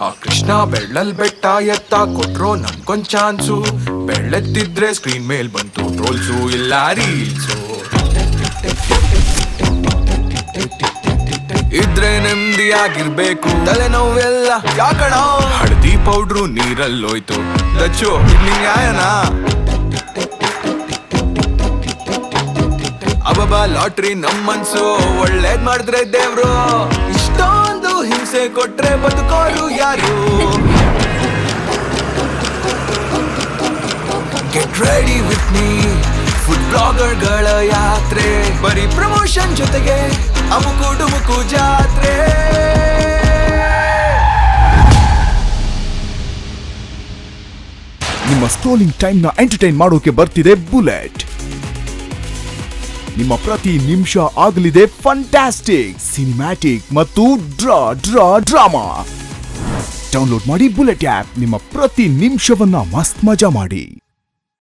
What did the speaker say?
ಆ ಕೃಷ್ಣ ಬೆಳ್ಳಲ್ ಬೆಟ್ಟ ಎತ್ತ ಕೊಟ್ರೋ ನಮ್ಗೊಂದ್ ಚಾನ್ಸು. ಬೆಳ್ಳೆತ್ತಿದ್ರೆ ಸ್ಕ್ರೀನ್ ಮೇಲ್ ಬಂತು ಟ್ರೋಲ್ಸು ಇಲ್ಲ ರೀಲ್ಸು ಇದ್ರೆ ನೆಮ್ಮದಿಯಾಗಿರ್ಬೇಕು. ತಲೆನೋವೆಲ್ಲ ಯಾಕಣ? ಹಳದಿ ಪೌಡ್ರು ನೀರಲ್ಲೋಯ್ತು. ದಚ್ಚು ಇದ್ ಅಬಾಬಾ ನ್ಯಾಯನಾ? ಅಬಬ ಲಾಟ್ರಿ ನಮ್ ಮನ್ಸು. ಒಳ್ಳೇದ್ ಮಾಡಿದ್ರೆ ದೇವ್ರು. ಹಿಂಸೆ ಕೊಟ್ರೆ ಬದುಕೋರು ಯಾರು? Get ready with me food ಬ್ಲಾಗರ್ಗಳ ಯಾತ್ರೆ. ಬರೀ ಪ್ರಮೋಷನ್ ಜೊತೆಗೆ ಅಮುಕು ಡುಮುಕು ಜಾತ್ರೆ. ನಿಮ್ಮ ಸ್ಕ್ರೋಲಿಂಗ್ ಟೈಮ್ನ ಎಂಟರ್ಟೈನ್ ಮಾಡೋಕೆ ಬರ್ತಿದೆ ಬುಲೆಟ್ ನಿಮ್ಮ ಪ್ರತಿ ನಿಮಿಷ ಆಗಲಿದೆ ಫಂಟಾಸ್ಟಿಕ್ ಸಿನಿಮ್ಯಾಟಿಕ್ ಮತ್ತು ಡ್ರಾ ಡ್ರಾ, ಡ್ರಾಮಾ. ಡೌನ್ಲೋಡ್ ಮಾಡಿ ಬುಲೆಟ್ ಆ್ಯಪ್, ನಿಮ್ಮ ಪ್ರತಿ ನಿಮಿಷವನ್ನ ಮಸ್ತ್ ಮಜಾ ಮಾಡಿ.